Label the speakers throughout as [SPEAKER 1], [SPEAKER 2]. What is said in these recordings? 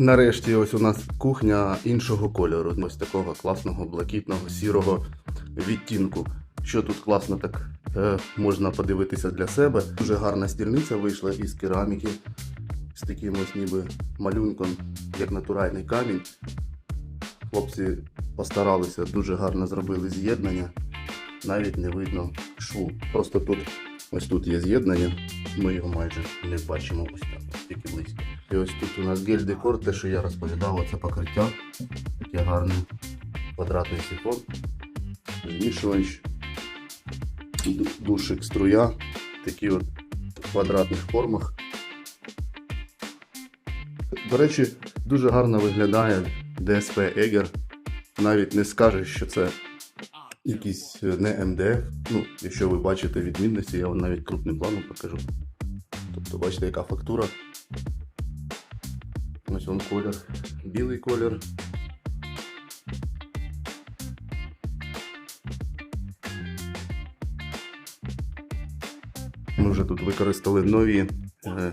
[SPEAKER 1] Нарешті ось у нас кухня іншого кольору, ось такого класного блакитного сірого відтінку. Що тут класно так е, можна подивитися для себе. Дуже гарна стільниця вийшла із кераміки, з таким ось ніби малюнком, як натуральний камінь. Хлопці постаралися, дуже гарно зробили з'єднання. Навіть не видно шву. Просто тут ось тут є з'єднання, ми його майже не бачимо ось так, тільки близько. І ось тут у нас гель-декор, те, що я розповідав, це покриття. Таке гарне квадратний сифон, змішувач, душик, струя, такі от в квадратних формах. До речі, дуже гарно виглядає DSP Eger. Навіть не скажеш, що це якийсь е, не МДФ. Ну, якщо ви бачите відмінності, я вам навіть крупним планом покажу. Тобто, бачите, яка фактура. Ось він колір, білий колір. Ми вже тут використали нові е,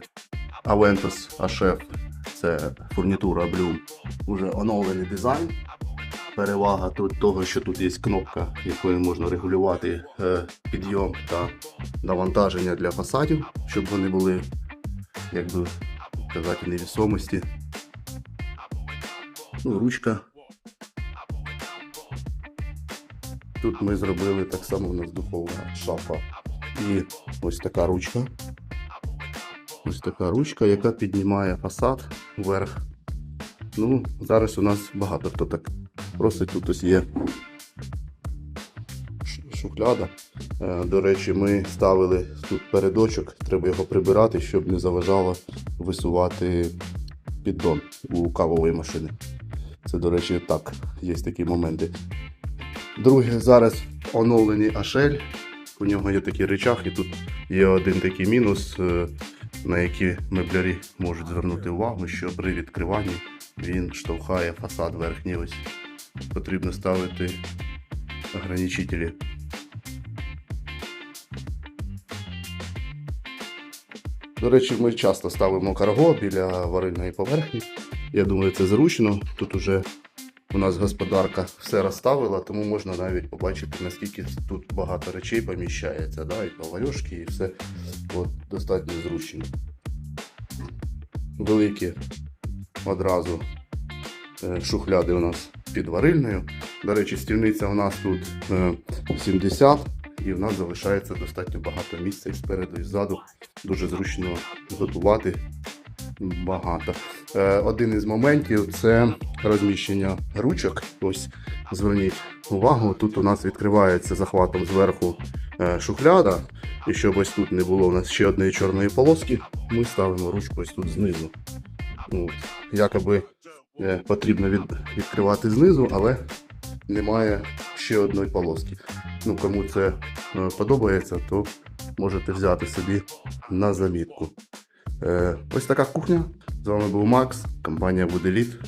[SPEAKER 1] Aventus HF. Це фурнітура Bloom. Уже оновлений дизайн. Перевага тут того, що тут є кнопка, якою можна регулювати е, підйом та навантаження для фасадів, щоб вони були, як би казати, невісомості. Ну, ручка. Тут ми зробили так само у нас духовна шафа. І ось така ручка. Ось така ручка, яка піднімає фасад вверх. Ну, зараз у нас багато хто так просить. Тут ось є шухляда. Е, До речі, ми ставили тут передочок, треба його прибирати, щоб не заважало висувати піддон у кавової машини. Це, до речі, так, є такі моменти. Друге, зараз оновлений Ашель. У нього є такий речах, і тут є один такий мінус, е, на який меблярі можуть звернути увагу, що при відкриванні він штовхає фасад верхній. Ось потрібно ставити ограничителі. До речі, ми часто ставимо карго біля варильної поверхні. Я думаю, це зручно. Тут уже у нас господарка все розставила, тому можна навіть побачити, наскільки тут багато речей поміщається. Да? І поварюшки, і все От, достатньо зручно. Великі одразу е, шухляди у нас під варильною. До речі, стільниця у нас тут е, 70, і в нас залишається достатньо багато місця і спереду, і ззаду. Дуже зручно готувати багато. Е, Один із моментів це розміщення ручок. Ось зверніть увагу, тут у нас відкривається захватом зверху е, шухляда. І щоб ось тут не було у нас ще одної чорної полоски, ми ставимо ручку ось тут знизу. От. Якоби е, потрібно від, відкривати знизу, але немає ще одної полоски. Ну, кому це е, подобається, то можете взяти собі на замітку. Е, ось така кухня. З вами був Макс, компанія Буделіт.